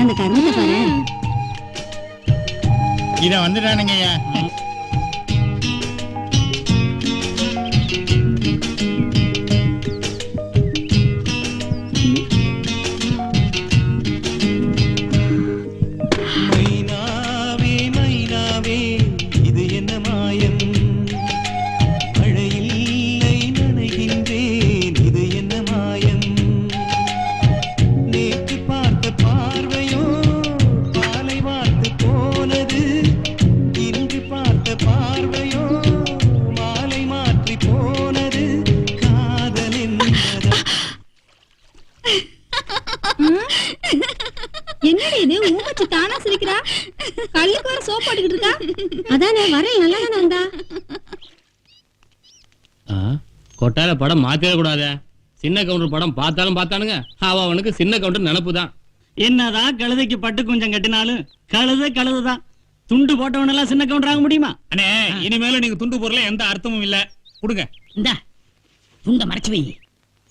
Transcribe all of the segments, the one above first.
அந்த கருமத்தை பாரு. இத வந்துட்டானுங்க சிரிக்கிறா கல்லுக்கு வர சோப் போட்டுக்கிட்டு இருக்கா? அதானே வரேன் நல்லா தானே வந்தா கொட்டால படம் மாத்திர கூடாதே. சின்ன கவுண்டர் படம் பார்த்தாலும் பார்த்தானுங்க. அவ அவனுக்கு சின்ன கவுண்டர் நினப்பு தான் என்னதான் கழுதைக்கு பட்டு கொஞ்சம் கட்டினாலும் கழுதை கழுதுதான். துண்டு போட்டவனெல்லாம் சின்ன கவுண்டர் ஆக முடியுமா? அண்ணே இனிமேல நீங்க துண்டு பொருள எந்த அர்த்தமும் இல்ல. கொடுங்க. இந்தா துண்ட மறைச்சு வை.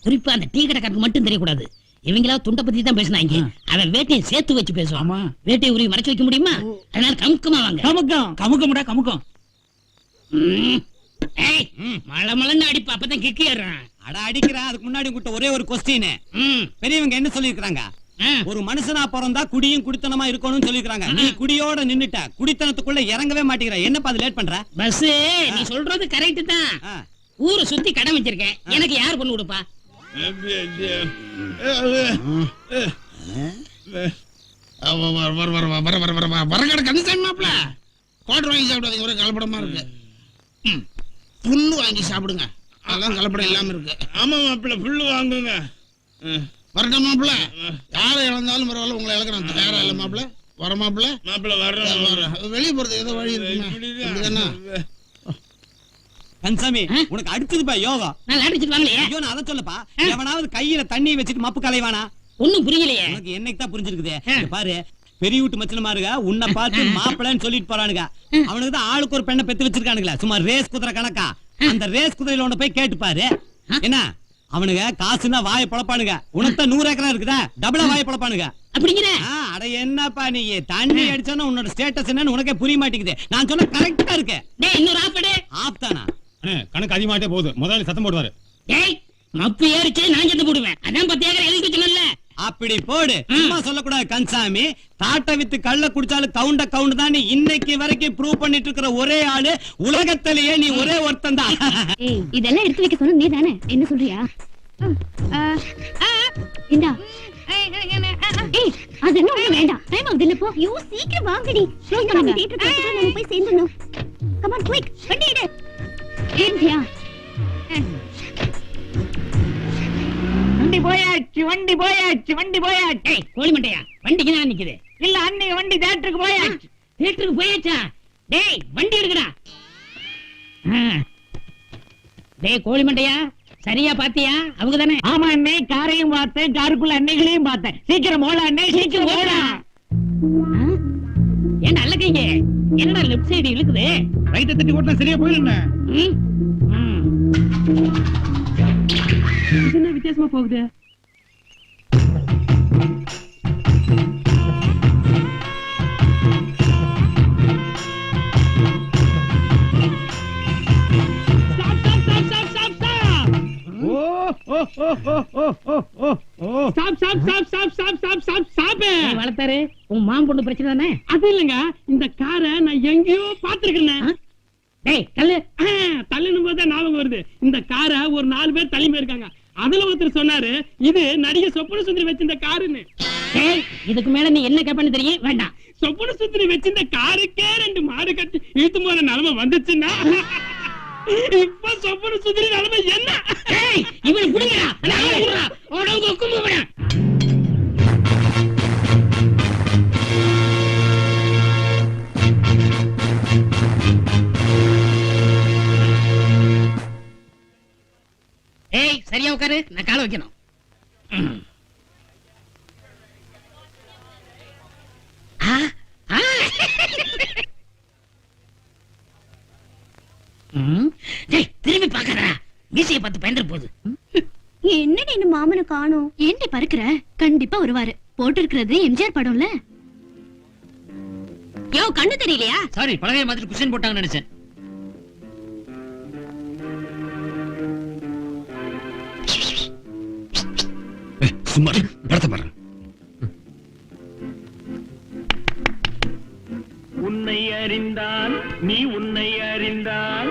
குறிப்பா அந்த டீ கடைக்காரனுக்கு மட்டும் தெரியக்கூடாது. இவங்களா துண்ட பத்தி தான் பேசினாங்க. அவன் வேட்டையை சேர்த்து வச்சு பேசுவான். ஆமா. வேட்டையை உருவி மறைச்சு வைக்க முடியுமா? அதனால கமுக்கமா வாங்க. கமுக்கம். கமுக்கமுடா கமுக்கம். மழை மழைன்னு அடிப்பா. அப்பதான் கிக்கி ஏறான் அட அடிக்கிறேன் அதுக்கு முன்னாடி உங்ககிட்ட ஒரே ஒரு கொஸ்டின் பெரியவங்க என்ன சொல்லிருக்காங்க ஆ. ஒரு மனுஷனா பிறந்தா குடியும் குடித்தனமா இருக்கணும்னு சொல்லிருக்காங்க நீ குடியோட நின்னுட்ட. குடித்தனத்துக்குள்ள இறங்கவே மாட்டேங்கிற. என்னப்பா அது லேட் பண்ற? பஸ் நீ சொல்றது கரெக்ட் தான். ஊரை சுத்தி கடை வச்சிருக்கேன். எனக்கு யார் பொண்ணு கொடுப்பா? வரகட கணிசன் மாப்ள குவாட்டர் வாங்கி சாப்பிடாதீங்க ஒரே கலப்படமா இருக்கு ம், புல்லு வாங்கி சாப்பிடுங்க அதெல்லாம் கலப்படம் இல்லாம இருக்கு ஆமா. மாப்பிள்ள புல்லு வாங்குங்க வரட்டும் மாப்ள யாரை இழந்தாலும் பரவாயில்ல உங்களை இழக்கிறேன் தயாரா இல்ல மாப்ள வர மாப்ள மாப்பிள்ள வர வெளியே போறது ஏதோ வழி இருக்குமே கன்சாமி? உனக்கு அடிச்சதுப்பா யோகா. நான் ஐயோ நான் அதை சொல்லப்பா. எவனாவது கையில தண்ணி வச்சுட்டு மப்பு கலைவானா? ஒண்ணும் புரியலையே. உனக்கு என்னைக்கு தான் புரிஞ்சிருக்குது? பாரு பெரிய வீட்டு மச்சனமா இருக்க உன்னை பார்த்து மாப்பிள்ளைன்னு சொல்லிட்டு போறானுங்க. அவனுக்கு தான் ஆளுக்கு ஒரு பெண்ணை பெத்து வச்சிருக்கானுங்களா. சும்மா ரேஸ் குதிரை கணக்கா. அந்த ரேஸ் குதிரையில உன்னை போய் கேட்டு பாரு. என்ன? அவனுங்க காசுன்னா வாயை பொழப்பானுங்க. உனக்கு தான் நூறு ஏக்கரா இருக்குதா? டபுளா வாயை பொழப்பானுங்க. அப்படிங்கிற. அட என்னப்பா நீ? தண்ணி அடிச்சானா உன்னோட ஸ்டேட்டஸ் என்னன்னு உனக்கே புரிய மாட்டேங்குது. நான் சொன்ன கரெக்டா இருக்கு. இன்னொரு தானா? கணக்கு அதிகமாட்டே போகுது. முதலாளி சத்தம் போடுவாரு. டேய் மப்பு ஏறிச்சு நான் செத்து போடுவேன். அதான் பத்து ஏக்கர் எழுதி சொன்னல அப்படி போடு. சும்மா சொல்லக்கூடாது கன்சாமி. தாட்டை வித்து கள்ள குடிச்சாலும் கவுண்ட கவுண்ட் தான். நீ இன்னைக்கு வரைக்கும் ப்ரூவ் பண்ணிட்டு இருக்கிற ஒரே ஆளு. உலகத்திலேயே நீ ஒரே ஒருத்தன் தான். இதெல்லாம் எடுத்து வைக்க சொன்ன நீ தானே? என்ன சொல்றியா? இந்தா. ஏய் அது என்ன வேண்டாம். டைம் ஆகுது இல்ல போ. யூ சீக்கிரம் வாங்கடி. தியேட்டர் நம்ம போய் சேர்ந்துடணும். கம் ஆன் குயிக் வண்டி எடு. ஏன்டியா வண்டி போயாச்சு வண்டி போயாச்சு வண்டி போயாச்சு. டேய் கோழி மண்டையா? வண்டிக்கு தான் நிக்குது. இல்ல அன்னைக்கு வண்டி தேட்டருக்கு போயாச்சு. தியேட்டருக்கு போயாச்சா? டேய் வண்டி எடுக்கடா. டேய் கோழி மண்டையா? சரியா பாத்தியா? அவங்க தானே. ஆமா அண்ணே காரையும் பார்த்தேன் காருக்குள்ள அன்னைகளையும் பார்த்தேன். சீக்கிரம் ஓட அண்ணே சீக்கிரம் ஓடா. ஏன்டா அல்லக்கீங்க என்னடா லெஃப்ட் சைடு இழுக்குது ரைட்டை தட்டி ஓட்டினா சரியா போயிடும் ம்? ம். என்ன வித்தியாசமா போகுது stop stop stop stop stop stop stop stop நீ வளர்த்தாரு உன் மாம் பொண்ணு பிரச்சனை தானே? அது இல்லங்க. இந்த காரை நான் எங்கேயோ பாத்துருக்கேன் டேய் கல்லு தள்ளினும் போது தான் ஞாபகம் வருது. இந்த காரை ஒரு நாலு பேர் தள்ளி போயிருக்காங்க. அதுல ஒருத்தர் சொன்னாரு இது நடிகை சொப்பன சுந்தரி வச்சிருந்த காருன்னு. இதுக்கு மேல நீ என்ன கேப்பன்னு தெரியும்? வேண்டாம். சொப்பன சுந்தரி வச்சிருந்த காருக்கே ரெண்டு மாடு கட்டி இழுத்து போற நிலைமை வந்துச்சுன்னா? இப்ப சொப்பன சுந்தரி நிலைமை என்ன? டேய் இவனை புடிங்கடா. நான் அவனை விடுறா உடம்பு கும்பு விட ஏய் சரியா உட்காரு. நான் கால வைக்கணும் ம். ஆ, ஆ. ம். டேய் திரும்பி பாக்கறா மீசைய பார்த்து பயந்துட்டு போகுது என்னடி இந்த மாமனை காணோம்? ஏன்டி பறக்குற கண்டிப்பா வருவாரு. போட்டிருக்கிறது எம்ஜிஆர் படம்ல. யோ கண்ணு தெரியலையா? சாரி பழகைய மாதிரி குஷன் போட்டாங்கன்னு நினைச்சேன். சும்மா படத்தை பாருங்க. அறிந்தால் நீ உன்னை அறிந்தால்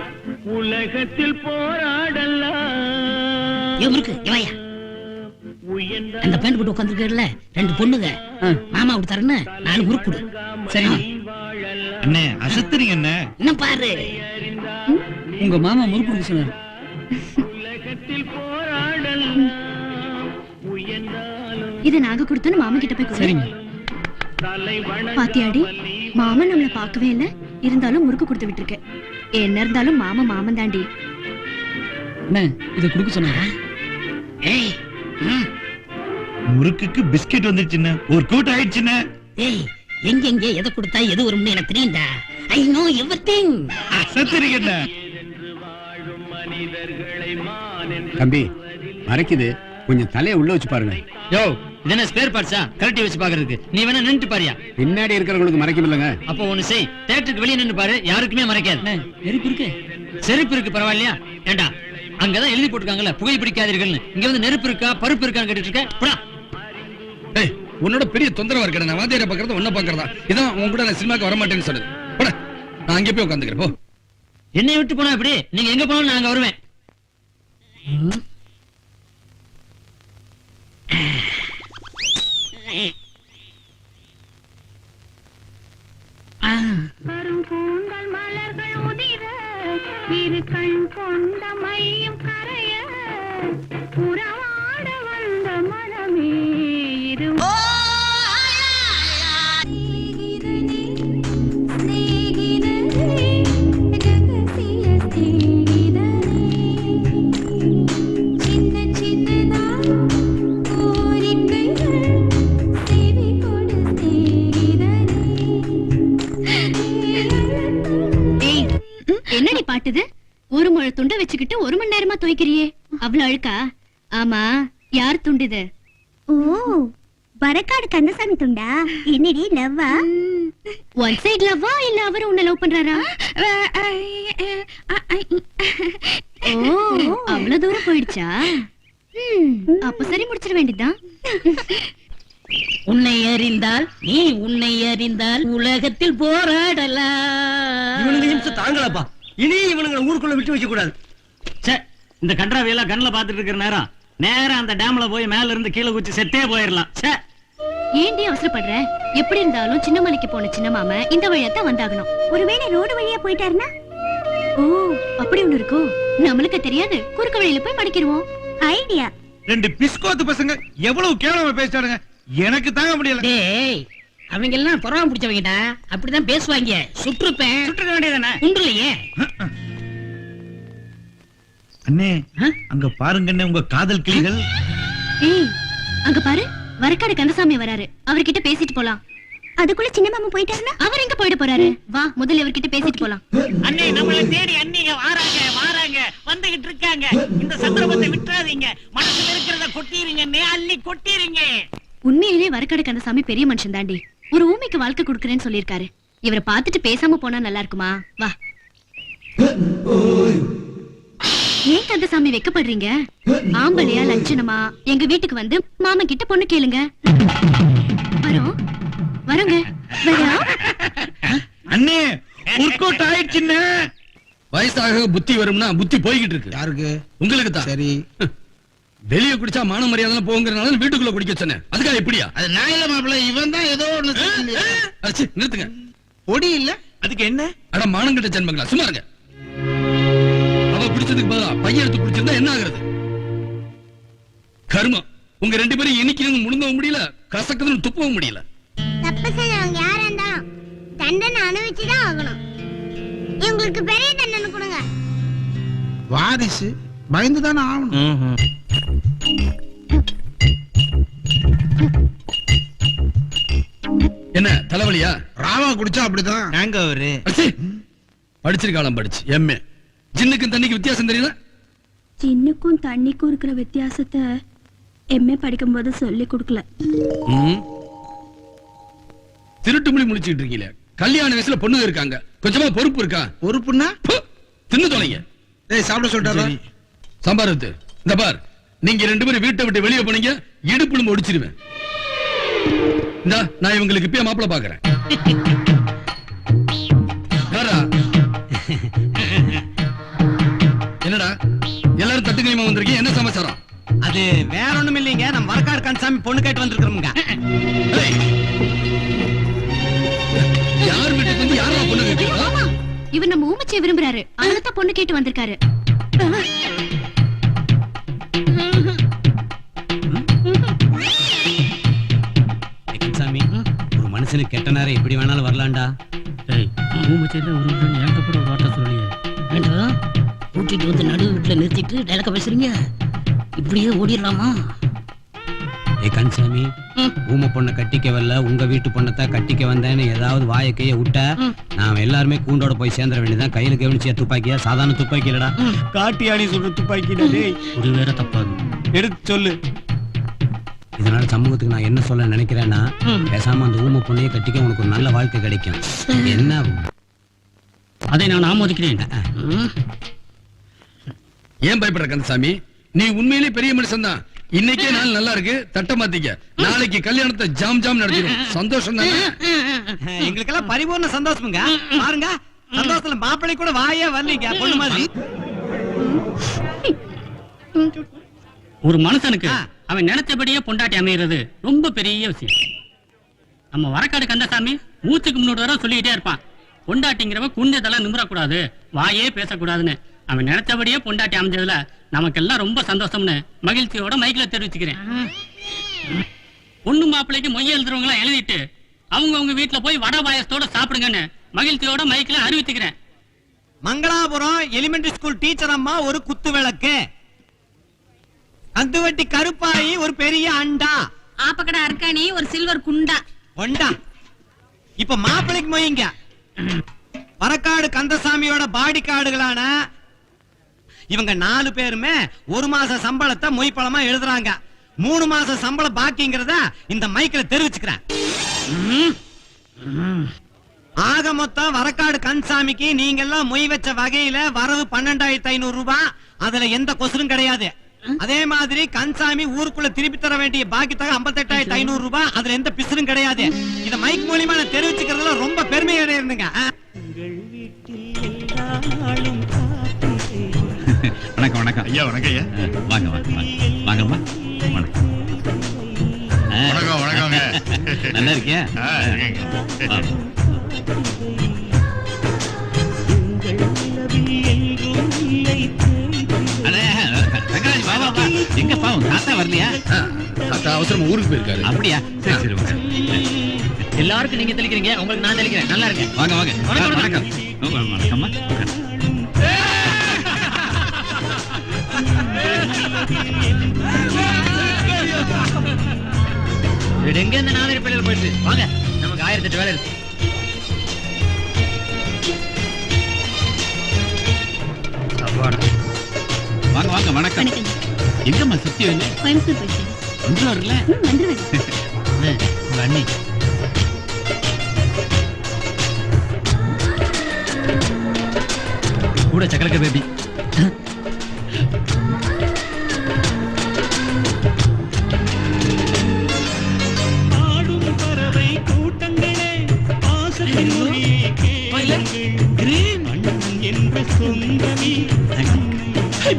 உலகத்தில் போராடலாம். அந்த பேண்ட் போட்டு உட்காந்துருக்கல ரெண்டு பொண்ணுங்க. மாமா கொடுத்தாருன்னு நாலு முறுக்கு கொடு. சரி. அண்ணே அசத்துறீங்க என்ன இன்னும் பாரு. உங்க மாமா முறுக்கு கொடுக்க சொன்னாரு. இத நாங்க கொடுத்தோன்னு மாமா கிட்ட போய் கொடுங்க சரிங்க பாத்தியாடி? மாமன் நம்மள பார்க்கவே இல்ல. இருந்தாலும் முறுக்கு கொடுத்து விட்டுருக்க என்ன இருந்தாலும் மாமா மாமன் தாண்டி. அண்ணே இதை கொடுக்க சொன்னாரா? ஏய் ம், முறுக்குக்கு பிஸ்கெட் வந்துருச்சுண்ணே ஒரு கூட்டம் ஆயிடுச்சுண்ணே ஏய் எங்க எங்க எதை கொடுத்தா எது வரும்னு எனக்கு தெரியும்டா. ஐ நோ எவ்ரிதிங் அசத்துறீங்க என்ன? தம்பி மறைக்குது. கொஞ்சம் தலையை உள்ள வச்சு பாருங்க. யோ இது என்ன ஸ்பேர் பார்ட்ஸா கழட்டி வச்சு பாக்குறதுக்கு. நீ வேணா நின்னுட்டு பாரியா. பின்னாடி இருக்கிறவங்களுக்கு மறைக்கும் இல்லைங்க அப்போ ஒண்ணு செய். தேட்டருக்கு வெளியே நின்னு பாரு. யாருக்குமே மறைக்காது. நெருப்பு இருக்கு. செருப்பு இருக்கு பரவாயில்லையா? ஏண்டா அங்கதான் எழுதி போட்டுருக்காங்கல்ல புகை பிடிக்காதீர்கள்னு. இங்க வந்து நெருப்பு இருக்கா பருப்பு இருக்கான்னு கேட்டுட்டு இருக்க? போடா. ஏய் உன்னோட பெரிய தொந்தரவா இருக்கேன் நான் வாத்தியாரை பாக்குறத உன்ன பாக்குறதா இதான் உன் கூட நான் சினிமாக்கு வர மாட்டேன்னு சொன்னது போட நான் அங்கே போய் உட்காந்துக்கிறேன் போ. என்னை விட்டு போனா எப்படி? நீங்க எங்க போனாலும் நான் அங்க வருவேன். கருங்கூந்தல் மலர்கள் உதிர இரு கண் கொண்ட மையம் கரைய உறவாட வந்த மனமே இது நேரமா துவைக்கிறியே? அவ்வளவு அழுக்கா? ஆமா யார் துண்டுது? ஓ வரக்காடு கந்தசாமி துண்டா? என்னடி லவ்வா? ஒன் சைடு லவ்வா இல்ல அவரு உன்னை லவ் பண்றாரா? ஓ அவ்வளவு தூரம் போயிடுச்சா? அப்ப சரி முடிச்சிட வேண்டியதுதான். உன்னை அறிந்தால் நீ உன்னை அறிந்தால் உலகத்தில் போராடலாம். இவனுங்க நிமிஷம் தாங்கலப்பா. இனி இவனுங்களை ஊருக்குள்ள விட்டு வைக்க கூடாது ச்சே இந்த கன்றாவியெல்லாம் கண்ணுல பாத்துட்டு இருக்கிற நேரம் நேரா அந்த டேம்ல போய் மேல இருந்து கீழே குச்சி செத்தே போயிடலாம் ச்சே! ஏன்டி அவசரப்படுற? எப்படி இருந்தாலும் சின்னமலைக்கு போன சின்ன மாம இந்த வழியாத்தான் வந்தாகணும். ஒருவேளை ரோடு வழியா போயிட்டாருன்னா? ஓ அப்படி ஒண்ணு இருக்கோ? நம்மளுக்கு தெரியாது. குறுக்கு வழியில போய் மடிக்கிருவோம் ஐடியா. ரெண்டு பிஸ்கோத்து பசங்க எவ்வளவு கேவலமா பேசிட்டாருங்க எனக்கு தாங்க முடியல. டேய் அவங்க எல்லாம் பொறாம பிடிச்சவங்கடா. அப்படிதான் பேசுவாங்க. சுற்றுப்பேன். சுட்டுக்க வேண்டியதானே உண்டுலையே அண்ணே அங்க பாருங்கண்ணே உங்க காதல் கிளிகள். ஏய் அங்க பாரு வரக்காடு கந்தசாமி வராரு. அவர்கிட்ட பேசிட்டு போலாம். அதுக்குள்ள சின்ன மாமா போயிட்டாருன்னா? அவர் எங்க போயிட போறாரு? வா முதல்ல இவர்கிட்ட பேசிட்டு போலாம். அண்ணே நம்மள தேடி அண்ணிங்க வாராங்க வாராங்க வந்துகிட்டு இருக்காங்க. இந்த சந்தர்ப்பத்தை விட்டுறாதீங்க. மனசுல இருக்கிறத கொட்டிருங்க அள்ளி கொட்டிருங்க. உண்மையிலே வரக்காடு கந்தசாமி பெரிய மனுஷன் தாண்டி. ஒரு ஊமைக்கு வாழ்க்கை கொடுக்கறேன்னு சொல்லியிருக்காரு. இவரை பார்த்துட்டு பேசாம போனா நல்லா இருக்குமா? வா. ஏன் கந்தசாமி வெக்கப்படுறீங்க? ஆம்பளையா லட்சணமா? எங்க வீட்டுக்கு வந்து மாமா கிட்ட பொண்ணு கேளுங்க. வரோம். வரோங்க. வரோம். அண்ணே ஒர்க் அவுட் வயசாக புத்தி வரும்னா புத்தி போய்கிட்டு இருக்கு. யாருக்கு? உங்களுக்கு தான். சரி. வெளிய குடிச்சா மான மரியாதை போங்கிறனால வீட்டுக்குள்ள குடிக்க சொன்னேன். அதுக்காக இப்படியா? அது நான் இல்ல மாப்பிள்ள இவன் தான் ஏதோ ஒண்ணு நிறுத்துங்க. பொடி இல்ல? அதுக்கு என்ன அட மானங்கிட்ட ஜென்மங்களா? சும்மா இருங்க. அவ குடிச்சதுக்கு பதிலா பையன் எடுத்து குடிச்சிருந்தா என்ன ஆகுறது? கர்மம் உங்க ரெண்டு பேரும் இன்னைக்கு முழுங்கவும் முடியல கசக்குதுன்னு துப்பவும் முடியல. தப்பு செஞ்சவங்க யாரா இருந்தாலும் தண்டனை அனுபவிச்சுதான் ஆகணும். இவங்களுக்கு பெரிய தண்டனை கொடுங்க. வாரிசு பயந்து தானே ஆகணும். என்ன தலைவலியா? ராவா குடிச்சா அப்படிதான். படிச்சிருக்காளாம் படிச்சு. எம்ஏ. ஜின்னுக்கும் தண்ணிக்கு வித்தியாசம் தெரியல சின்னுக்கும் தண்ணிக்கும் இருக்கிற வித்தியாசத்தை எம்ஏ படிக்கும்போது சொல்லி கொடுக்கல. ம். திருட்டு மொழி முடிச்சிட்டு இருக்கீங்க கல்யாண வயசுல பொண்ணுங்க இருக்காங்க. கொஞ்சமா பொறுப்பு இருக்கா? பொறுப்புன்னா? தின்னு தொலைங்க. டேய் சாப்பிட சொல்லிட்டாரா? சாம்பார் ஊத்து. இந்த பார் நீங்க ரெண்டு பேரும் வீட்டை விட்டு வெளியே போனீங்க இடுப்புல ஒடிச்சிருவேன் இந்தா நான் இவங்களுக்கு இப்பயே மாப்பிளை பாக்குறேன் கைமா வந்திருக்கீங்க. என்ன சமாச்சாரம்? அது வேற ஒண்ணும் இல்லைங்க. நம்ம வரக்காடு கன்சாமி பொண்ணு கேட்டு வந்திருக்கிறோமுங்க! யார் வீட்டுக்கு வந்து யாரா பொண்ணு ஆமா. இவர் நம்ம ஊமச்சியை விரும்புறாரு. அதனால தான் பொண்ணு கேட்டு வந்திருக்காரு. ஒரு மனுஷனுக்கு கெட்ட நேரம் எப்படி வேணாலும் வரலாம்டா. ஏண்டா கூட்டிட்டு வந்து நடு வீட்டுல நிறுத்திட்டு டைலக்க பேசுறீங்க? இப்படியே ஓடிடலாமா? ஏ கன்சாமி ஊம பொண்ணை கட்டிக்க வரல உங்க வீட்டு பொண்ணத்தை கட்டிக்க வந்தேன்னு ஏதாவது வாயை கைய விட்ட நாம எல்லாருமே கூண்டோட போய் சேர்ந்துட வேண்டியதான் கையில கவனிச்சிய துப்பாக்கியா? சாதாரண துப்பாக்கி இல்லடா. காட்டி ஆணி சொல்ற துப்பாக்கி ஒரு வேற தப்பாது எடுத்து சொல்லு. இதனால சமூகத்துக்கு நான் என்ன சொல்ல நினைக்கிறேன்னா பேசாம அந்த ஊம பொண்ணையே கட்டிக்க உனக்கு ஒரு நல்ல வாழ்க்கை கிடைக்கும். என்ன? அதை நான் ஆமோதிக்கிறேன். ஏன் பயப்படுற கந்தசாமி? நீ உண்மையிலேயே பெரிய மனுஷன் தான் இன்னைக்கே நாள் நல்லா இருக்கு. தட்ட மாத்திக்க. நாளைக்கு கல்யாணத்தை ஜாம் ஜாம் நடத்திடும். சந்தோஷம் தானே? எங்களுக்கெல்லாம் பரிபூர்ண சந்தோஷமுங்க. பாருங்க சந்தோஷத்துல மாப்பிள்ளை கூட வாயே வரலீங்க பொண்ணு மாதிரி. ஒரு மனுஷனுக்கு. அவன் நினைச்சபடியே பொண்டாட்டி அமைகிறது ரொம்ப பெரிய விஷயம். நம்ம வரக்காடு கந்தசாமி மூச்சுக்கு முன்னோடு வர சொல்லிக்கிட்டே இருப்பான். பொண்டாட்டிங்கிறவன் குண்டதெல்லாம் நிமிரக்கூடாது. வாயே பேசக்கூடாதுன்னு. அவன் நினைச்சபடியே பொண்டாட்டி அமைஞ்சதுல நமக்கெல்லாம் ரொம்ப சந்தோஷம்னு மகிழ்ச்சியோட மைக்கில தெரிவிச்சுக்கிறேன். பொண்ணு மாப்பிள்ளைக்கு மொய் எழுதுறவங்க எல்லாம் எழுதிட்டு அவங்க உங்க வீட்டுல போய் வடை பாயசத்தோட சாப்பிடுங்கன்னு மகிழ்ச்சியோட மைக்கில அறிவிச்சுக்கிறேன். மங்களாபுரம் எலிமெண்டரி ஸ்கூல் டீச்சர் அம்மா ஒரு குத்து விளக்கு. அந்துவட்டி கருப்பாயி ஒரு பெரிய அண்டா. ஆப்பக்கடை அர்க்காணி ஒரு சில்வர் குண்டா. ஒண்டா இப்ப மாப்பிளைக்கு மொய்ங்க வரக்காடு கந்தசாமியோட பாடி கார்டுகளான இவங்க நாலு பேருமே ஒரு மாச சம்பளத்தை மொய் எழுதுறாங்க. மூணு மாச சம்பளம் பாக்கிங்கிறத இந்த மைக்ல தெரிவிச்சுக்கிறேன். ஆக மொத்தம் வரக்காடு கன்சாமிக்கு நீங்க எல்லாம் மொய் வச்ச வகையில வரவு பன்னெண்டாயிரத்தி ஐநூறு ரூபாய் அதுல எந்த கொசரும் கிடையாது. அதே மாதிரி கன்சாமி ஊருக்குள்ள திருப்பி தர வேண்டிய பாக்கி தொகை ஐம்பத்தெட்டாயிரத்தி ஐநூறு ரூபாய் அதுல எந்த பிசுரும் கிடையாது. இத மைக் மூலியமா நான் தெரிவிச்சுக்கிறதுல ரொம்ப பெருமை இருந்துங்க. வணக்கம் வணக்கம். ஐயா வணக்கம் ஐயா. வாங்க வாங்க வாங்க. வாங்கம்மா. வணக்கம். வணக்கம் வணக்கங்க நல்லா இருக்கியா. எங்க பாவம் தாத்தா வரலையா? தாத்தா அவசரமா ஊருக்கு போயிருக்காரு. அப்படியா? சரி சரி வாங்க. எல்லாருக்கும் நீங்க தெளிக்கிறீங்க உங்களுக்கு நான் தெளிக்கிறேன். நல்லா இருக்கு வாங்க வாங்க. வணக்கம், வணக்கம். வணக்கம். வணக்கம்மா. எங்க இந்த பள்ளியில் போயிட்டு வாங்க நமக்கு ஆயிரத்தி எட்டு வேலை இருக்கு. வாங்க வாங்க வணக்கம். வணக்கம். எங்கம்மா சத்தியம் இல்லை? கோயம்புத்தூர் போயிட்டு. ம் வந்துருவேன் உங்க அண்ணி. கூட சக்கரக்க baby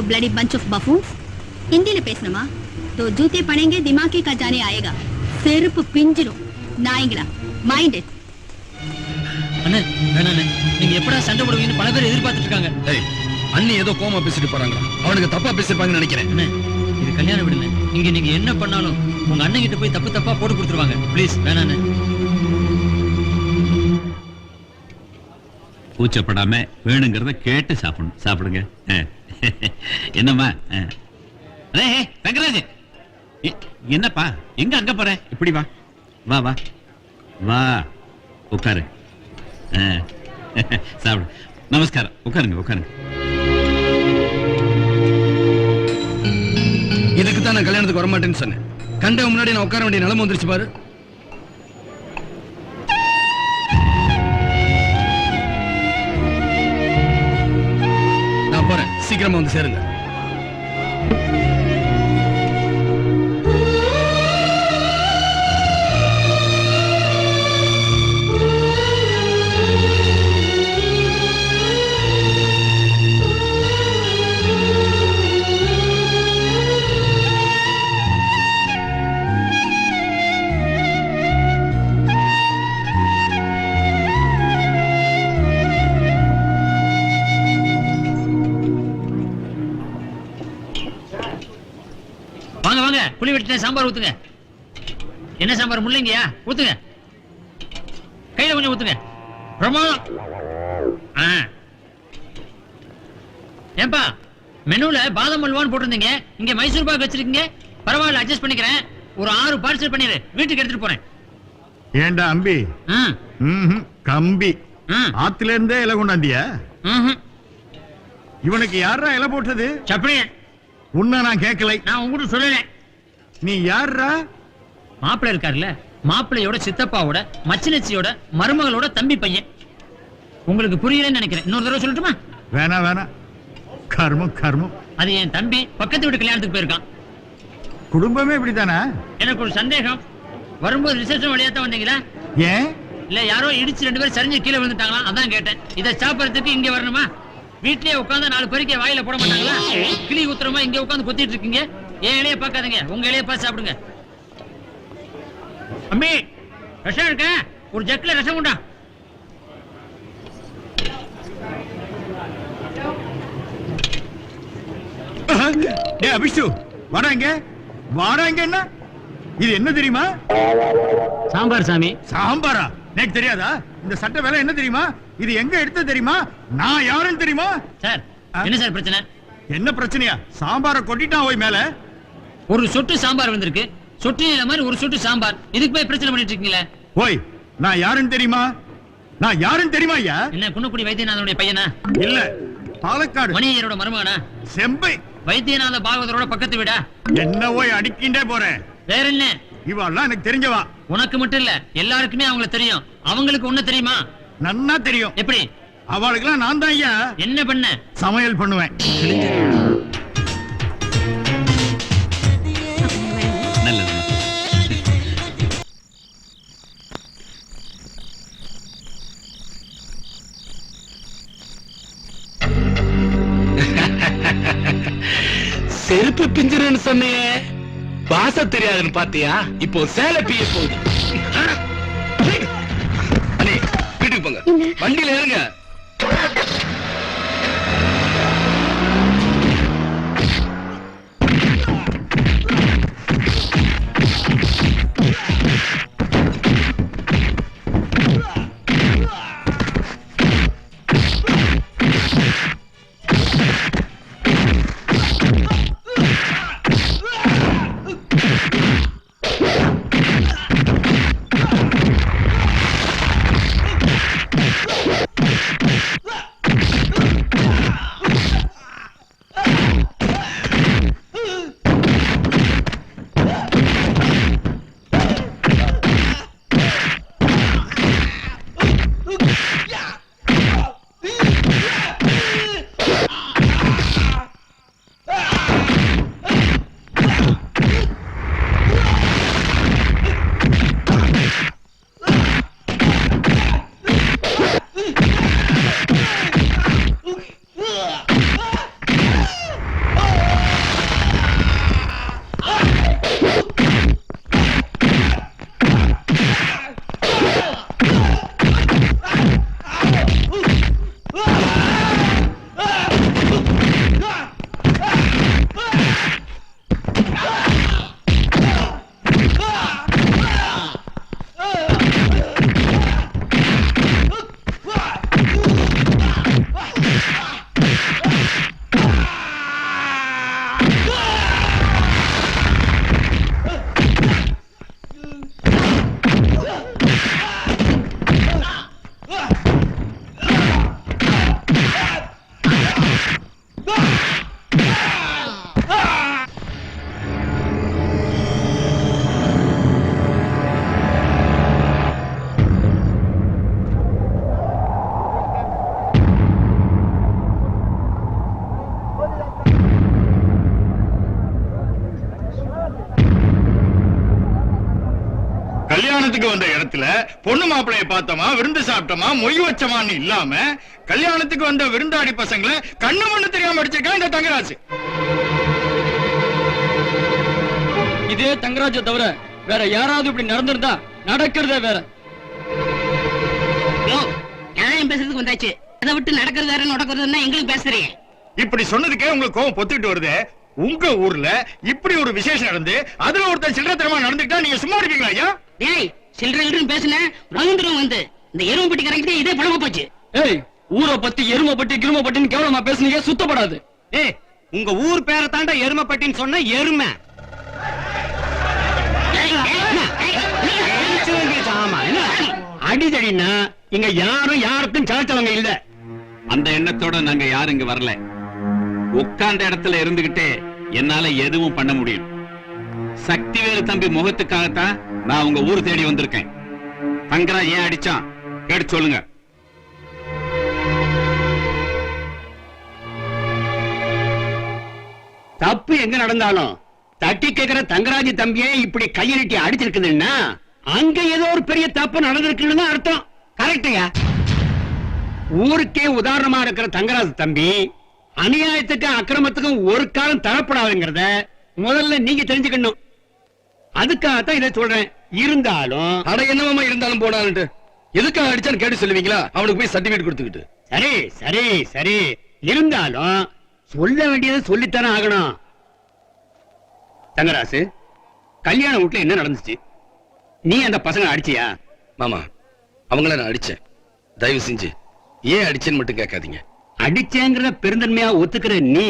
you bloody bunch of buffoons ஹிந்தியில் பேசணுமா? தோ ஜூத்தே படேங்க திமாக்கே கா ஜானே ஆயேகா. செருப்பு பிஞ்சிரும். நாய்ங்களா மைண்ட் இட் அண்ணே வேணாண்ணே நீங்க எப்படா சண்டை போடுவீங்கன்னு பல பேர் எதிர்பார்த்துட்டு இருக்காங்க ஏய் அண்ணி ஏதோ கோமா பேசிட்டு போறாங்க அவனுக்கு தப்பா பேசிருப்பாங்கன்னு நினைக்கிறேன். இது கல்யாணம் விடுங்க நீங்க நீங்க என்ன பண்ணாலும் உங்க அண்ணன் கிட்ட போய் தப்பு தப்பா போட்டு கொடுத்துருவாங்க. ப்ளீஸ் வேணாண்ணே கூச்சப்படாம வேணுங்கிறத கேட்டு சாப்பிடணும். சாப்பிடுங்க. என்னம்மா? ரங்கராஜ். என்னப்பா? எங்க அங்க போற? இப்படி வா. வா வா. வா. உட்காரு. ஆ. சாப்பிடு. நமஸ்காரம். உட்காருங்க உட்காருங்க. இதுக்கு தான் நான் கல்யாணத்துக்கு வரமாட்டேன்னு சொன்னேன். கண்டவன் முன்னாடி நான் உட்கார வேண்டிய நிலைமை வந்துருச்சு பாரு. சீக்கிரமா வந்து சேருங்க. வாங்க புளி வெட்டின சாம்பார் ஊத்துங்க. என்ன சாம்பார் முள்ளங்கியா? ஊத்துங்க. கையில கொஞ்சம் ஊத்துங்க. பிரமாதம். ஆ. ஏன்பா மெனுல பாதாம் அல்வான்னு போட்டிருந்தீங்க. இங்க மைசூர் பாக் வச்சிருக்கீங்க. பரவாயில்ல அட்ஜஸ்ட் பண்ணிக்கிறேன். ஒரு ஆறு பார்சல் பண்ணிடு வீட்டுக்கு எடுத்துட்டு போறேன். ஏண்டா அம்பி? கம்பி. ஆத்துல இருந்தே இலை கொண்டாந்தியா. இவனுக்கு யாரா இலை போட்டது? சப்பனிய உன்னை நான் கேட்கலை. நான் உங்ககிட்ட சொல்லல. நீ யாரா மாப்பிள்ளை இருக்காருல்ல. மாப்பிள்ளையோட சித்தப்பாவோட மச்சினச்சியோட மருமகளோட தம்பி பையன். உங்களுக்கு புரியலன்னு நினைக்கிறேன். இன்னொரு தடவை சொல்லட்டுமா? வேணா வேணா. கர்மம் கர்மம். அது என் தம்பி பக்கத்து வீட்டு கல்யாணத்துக்கு போயிருக்கான். குடும்பமே இப்படித்தானா? எனக்கு ஒரு சந்தேகம். வரும்போது ரிசப்ஷன் வழியா தான் வந்தீங்களா? ஏன்? இல்ல யாரோ இடிச்சு ரெண்டு பேரும் சரிஞ்சு கீழே விழுந்துட்டாங்களா? அதான் கேட்டேன். இதை சாப்பிடறதுக்கு இங்க வரணுமா? வீட்லயே உட்கார்ந்து நாலு பேருக்கு வாயில போட மாட்டாங்களா? கிளி குத்துறமா இங்க உட்கார்ந்து குத்திட்டு இருக்கீங்க? என் இலைய பார்க்காதீங்க. உங்க இலைய பார்த்து சாப்பிடுங்க. அம்மி ரசம் இருக்க? ஒரு ஜட்ல ரசம் உண்டா? டேய் அபிஷு வாடாங்க வாடாங்க என்ன? இது என்ன தெரியுமா? சாம்பார் சாமி. சாம்பாரா? எனக்கு தெரியாதா? இந்த சட்டை வேலை என்ன தெரியுமா? இது எங்க எடுத்து தெரியுமா? நான் யாருன்னு தெரியுமா? சார்? என்ன சார் பிரச்சனை? என்ன பிரச்சனையா? சாம்பாரை கொட்டிட்டான் போய் மேல. ஒரு சொட்டு சாம்பார் வந்திருக்கு. சொட்டு நீல மாதிரி ஒரு சொட்டு சாம்பார். இதுக்கு போய் பிரச்சனை பண்ணிட்டு இருக்கீங்களே? ஓய் நான் யாருன்னு தெரியுமா? நான் யாருன்னு தெரியுமா ஐயா? என்ன குன்னக்குடி வைத்தியநாதனுடைய பையனா? இல்ல பாலக்காடு. மணியரோட மருமகனா? செம்பை. வைத்தியநாத பாகவதரோட பக்கத்து வீடா? என்ன போய் அடிக்கின்றே போறேன் வேற என்ன? இவெல்லாம் எனக்கு தெரிஞ்சவா? உனக்கு மட்டும் இல்ல எல்லாருக்குமே அவங்கள தெரியும். அவங்களுக்கு ஒண்ணு தெரியுமா? நன்னா தெரியும். எப்படி? அவளுக்கெல்லாம் நான் தான் ஐயா. என்ன பண்ண? சமையல் பண்ணுவேன். செருப்பு பிஞ்சிருன்னு சொன்னியே பாச தெரியாதுன்னு பாத்தியா? இப்போ சேலை பிய போகுது. அண்ணே வீட்டுக்கு போங்க. வண்டியில ஏறுங்க. வந்த இடத்துல பொண்ணு மாப்பிளைய பார்த்தோமா விருந்து சாப்பிட்டோமா மொய் வச்சமான்னு இல்லாம கல்யாணத்துக்கு வந்த விருந்தாடி பசங்களை கண்ணு மண்ணு தெரியாம அடிச்சிருக்கான் இந்த தங்கராசு இதே தங்கராஜ தவிர வேற யாராவது இப்படி நடந்திருந்தா நடக்கிறதே வேற. நியாயம் பேசுறதுக்கு வந்தாச்சு. அதை விட்டு நடக்கிறது வேற நடக்கிறதுன்னா எங்களுக்கு பேசுறீங்க. இப்படி சொன்னதுக்கே உங்களுக்கு கோவம் பொத்துக்கிட்டு வருது. உங்க ஊர்ல இப்படி ஒரு விசேஷம் நடந்து அதுல ஒருத்தன் சில்லறத்தனமா நடந்துக்கிட்டா நீங்க சும்மா இருப்பீங்களா ஐயா? சில்லறை சில்லறைன்னு பேசுன ரவீந்திரம் வந்து. இந்த எருமை பெட்டி கரெக்டே இதே பழமா போச்சு. ஏய் ஊரை பத்தி எருமை பட்டி கிரும பட்டின்னு கேவலமா பேசுனீங்க சுத்தப்படாது. ஏய் உங்க ஊர் பேரை தாண்டா எருமைப்பட்டின்னு சொன்ன எருமை. அடிதடினா இங்க யாரும் யாருக்கும் சாச்சவங்க இல்ல. அந்த எண்ணத்தோட நாங்க யாரும் இங்க வரல. உட்கார்ந்த இடத்துல இருந்துகிட்டே என்னால எதுவும் பண்ண முடியும். சக்திவேலு தம்பி முகத்துக்காகத்தான் நான் உங்க ஊர் தேடி வந்திருக்கேன். தங்கரா ஏன் அடிச்சான்? கேட்டு சொல்லுங்க. தப்பு எங்க நடந்தாலும் தட்டி கேக்குற தங்கராஜ் தம்பியே இப்படி கையெழுட்டி அடிச்சிருக்குதுன்னா அங்க ஏதோ ஒரு பெரிய தப்பு நடந்திருக்குன்னு தான் அர்த்தம். கரெக்டுயா ஊருக்கே உதாரணமா இருக்கிற தங்கராஜ் தம்பி அநியாயத்துக்கும் அக்கிரமத்துக்கும் ஒரு காலம் தரப்படாதுங்கிறத முதல்ல நீங்க தெரிஞ்சுக்கணும். அதுக்காகத்தான் இதை சொல்றேன். இருந்தாலும் அட என்னமாமா இருந்தாலும் போனான்ட்டு எதுக்காக அடிச்சான்னு கேட்டு சொல்லுவீங்களா? அவனுக்கு போய் சர்டிபிகேட் கொடுத்துக்கிட்டு. சரி சரி சரி. இருந்தாலும் சொல்ல வேண்டியதை சொல்லித்தானே ஆகணும். தங்கராசு கல்யாண வீட்டுல என்ன நடந்துச்சு? நீ அந்த பசங்க அடிச்சியா? மாமா அவங்கள நான் அடிச்சேன். தயவு செஞ்சு ஏன் அடிச்சேன்னு மட்டும் கேட்காதீங்க. அடிச்சேங்கிறத பெருந்தன்மையா ஒத்துக்கிற நீ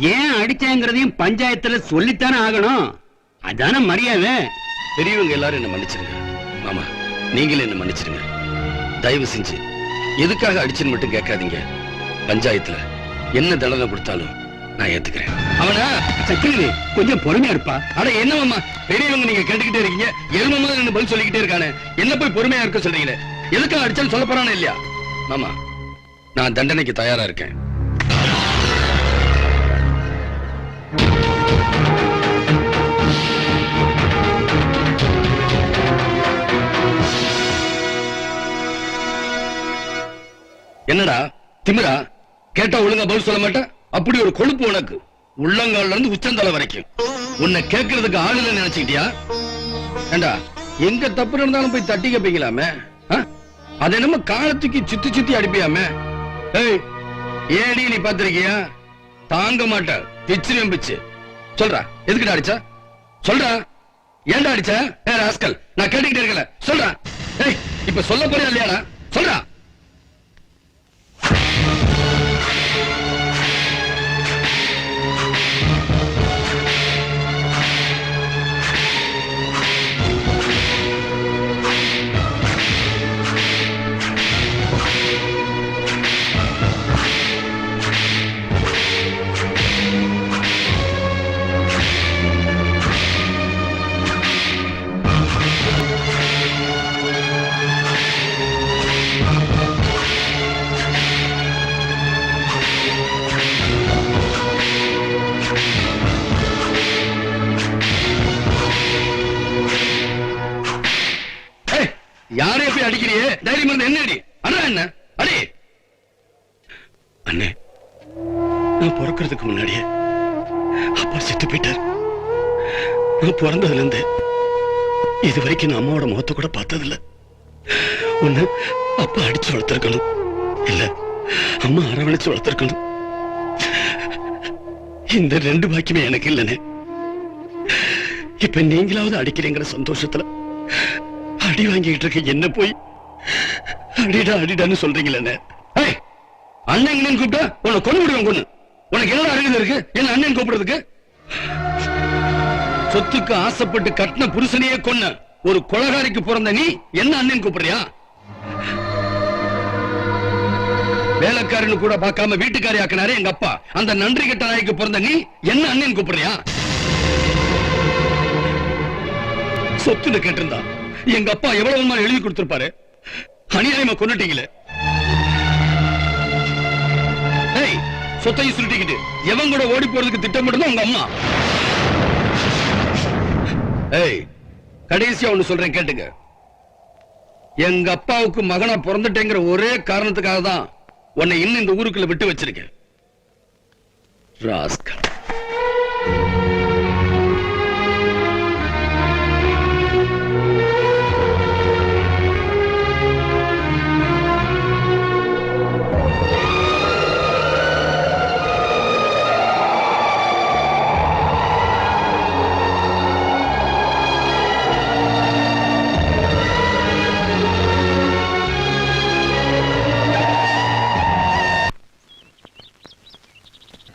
ஏன் அடிச்சேங்கிறதையும் பஞ்சாயத்துல சொல்லித்தானே ஆகணும்? அதான மரியாதை? பெரியவங்க எல்லாரும் என்ன மன்னிச்சிருங்க. மாமா நீங்களே என்ன மன்னிச்சிருங்க. தயவு செஞ்சு எதுக்காக அடிச்சுன்னு மட்டும் கேட்காதீங்க. பஞ்சாயத்துல என்ன தண்டனை கொடுத்தாலும் நான் ஏத்துக்கிறேன். அவனா? சக்கரவர்த்தி கொஞ்சம் பொறுமையா இருப்பா. அட என்ன மாமா? பெரியவங்க நீங்க கேட்டுக்கிட்டே இருக்கீங்க. எரும மாதிரி என்ன பதில் சொல்லிக்கிட்டே இருக்கானே. என்ன போய் பொறுமையா இருக்க சொல்றீங்களே? எதுக்காக அடிச்சாலும் சொல்ல போறானே இல்லையா? மாமா நான் தண்டனைக்கு தயாரா இருக்கேன். என்னடா? திமிரா? கேட்டா ஒழுங்கா பதில் சொல்ல மாட்டேன்? அப்படி ஒரு கொழுப்பு உனக்கு. உள்ளங்கால இருந்து உச்சந்தலை வரைக்கும். உன்னை கேட்கறதுக்கு ஆள் நினைச்சுக்கிட்டியா? ஏண்டா எங்க தப்பு இருந்தாலும் போய் தட்டி கேப்பீங்களாமே? அது என்னமோ காலத்துக்கு சுத்தி சுத்தி அடிப்பியாமே? ஏய் ஏடி நீ பாத்திருக்கியா தாங்க மாட்ட. பிச்சு நம்பிச்சு. சொல்றா எதுக்குடா அடிச்சா? சொல்றா. ஏன்டா அடிச்ச? ஏ ராஸ்கல் நான் கேட்டுக்கிட்டே இருக்கல. சொல்றா. ஏய் இப்ப சொல்ல போறியா இல்லையாடா? சொல்றா. யாரை போய் அடிக்கிறியே? தைரியம் இருந்து என்ன அடி? அண்ணா என்ன? அடி! அண்ணே நான் பிறக்கிறதுக்கு முன்னாடியே அப்பா செத்து போயிட்டார். நான் பிறந்ததுல இருந்து இது வரைக்கும் நான் அம்மாவோட முகத்தை கூட பார்த்ததில்ல. ஒண்ணு அப்பா அடிச்சு வளர்த்திருக்கணும். இல்ல அம்மா அரவணைச்சு வளர்த்திருக்கணும். இந்த ரெண்டு பாக்கியமே எனக்கு இல்லனே இப்ப நீங்களாவது அடிக்கிறீங்கிற சந்தோஷத்துல அடி வாங்கிட்டு இருக்க என்ன போய்? அடிடா அடிடான்னு சொல்றீங்களே அண்ணன் இங்கன்னு கூப்பிட்டா உன்னை கொண்டு விடுவேன் கொண்டு உனக்கு என்ன அருகதை இருக்கு? என்ன அண்ணன் கூப்பிடுறதுக்கு? சொத்துக்கு ஆசைப்பட்டு கட்டின புருஷனையே கொன்ன ஒரு கொலகாரிக்கு பிறந்த நீ என்ன அண்ணன் கூப்பிடுறியா? வேலைக்காரன்னு கூட பார்க்காம வீட்டுக்காரி ஆக்கினாரே எங்க அப்பா. அந்த நன்றி கெட்ட நாய்க்கு பிறந்த நீ என்ன அண்ணன் கூப்பிடுறியா? சொத்துன்னு கேட்டிருந்தான் எங்க அப்பா எவ்வளவு எழுதி கொடுத்திருப்பாரு. அநியாயமா கொண்டுட்டீங்களே சொத்தையும் சுருட்டிக்கிட்டு எவன் கூட ஓடி போறதுக்கு திட்டமிட்டதும் உங்க அம்மா? ஏய் கடைசியா ஒண்ணு சொல்றேன் கேட்டுங்க. எங்க அப்பாவுக்கு மகனா பிறந்துட்டேங்கிற ஒரே காரணத்துக்காக தான் உன்னை இன்னும் இந்த ஊருக்குள்ள விட்டு வச்சிருக்கேன். ராஸ்கர்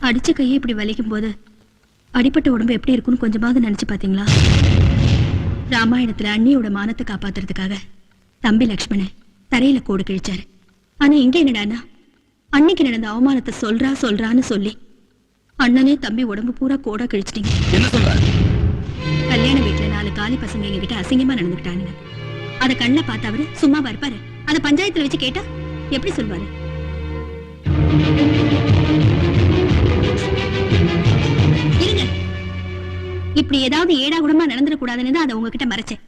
அடிச்ச கையை இப்படி வலிக்கும் போது அடிப்பட்ட உடம்பு எப்படி இருக்கும்னு கொஞ்சமாவது நினைச்சு பாத்தீங்களா? ராமாயணத்துல அண்ணியோட மானத்தை காப்பாத்துறதுக்காக தம்பி லக்ஷ்மணன் தரையில கோடு கிழிச்சாரு. ஆனா இங்க என்னடான்னா அன்னைக்கு நடந்த அவமானத்தை சொல்றா சொல்றான்னு சொல்லி அண்ணனே தம்பி உடம்பு பூரா கோடா கிழிச்சிட்டீங்க. கல்யாண வீட்டுல நாலு காலி பசங்க எங்க கிட்ட அசிங்கமா நடந்துக்கிட்டானுங்க. அத கண்ண பார்த்தவரு சும்மா இருப்பாரு. அத பஞ்சாயத்துல வச்சு கேட்டா எப்படி சொல்வாரு? இப்படி ஏதாவது ஏடா கூடமா நடந்துட கூடாதுன்னு தான் அதை உங்ககிட்ட மறைச்சேன்.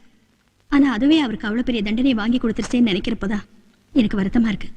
ஆனா அதுவே அவருக்கு அவ்வளவு பெரிய தண்டனை வாங்கி கொடுத்துருச்சேன்னு நினைக்கிறப்பதான் எனக்கு வருத்தமா இருக்கு.